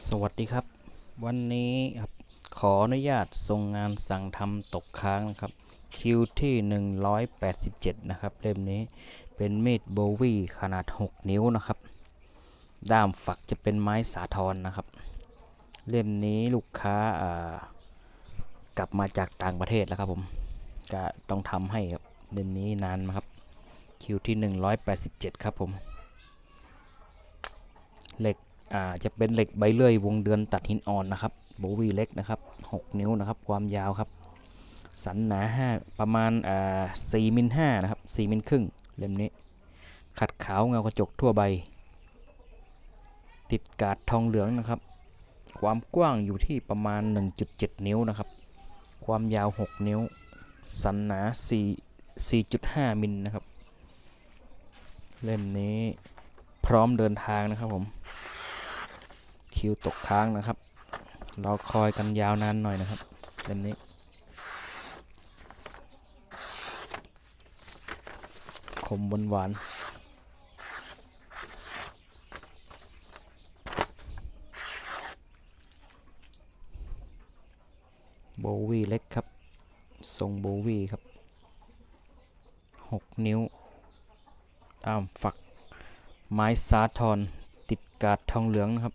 สวัสดีครับ วันนี้ครับขออนุญาตส่งงานสั่งทำตกค้างนะครับ คิวที่ 187 นะครับเล่มนี้เป็นมีดโบวี่ขนาด 6 นิ้วนะครับ ด้ามฝักจะเป็นไม้สาทรนะครับ เล่มนี้ลูกค้าอ่ากลับมาจากต่างประเทศแล้วครับผมก็ต้องทำให้ครับเล่มนี้นานนะครับ คิวที่ 187 ครับผมเหล็ก อ่าจะเป็นเหล็กใบเลื่อยวงเดือนตัดหินอ่อนนะครับโบวีเล็กนะครับ 6 นิ้วนะครับ ความยาวครับ สันหนา5ประมาณอ่า4มิล5นะครับ4มิลครึ่งเล่มนี้ ขัดขาวเงากระจกทั่วใบ ติดกาดทองเหลืองนะครับ ความกว้างอยู่ที่ประมาณ 1.7 นิ้วนะครับ ความยาว 6 นิ้ว สันหนา4 4.5มิลนะครับ เล่มนี้พร้อมเดินทางนะครับผม คิวตกค้างนะครับ เราคอยกันยาวนานหน่อยนะครับเล่มนี้คมบนหวานโบวีเล็กครับ ทรงโบวีครับ 6 นิ้ว อ้ามฝัก ไม้สาทรติดกาดทองเหลืองนะครับ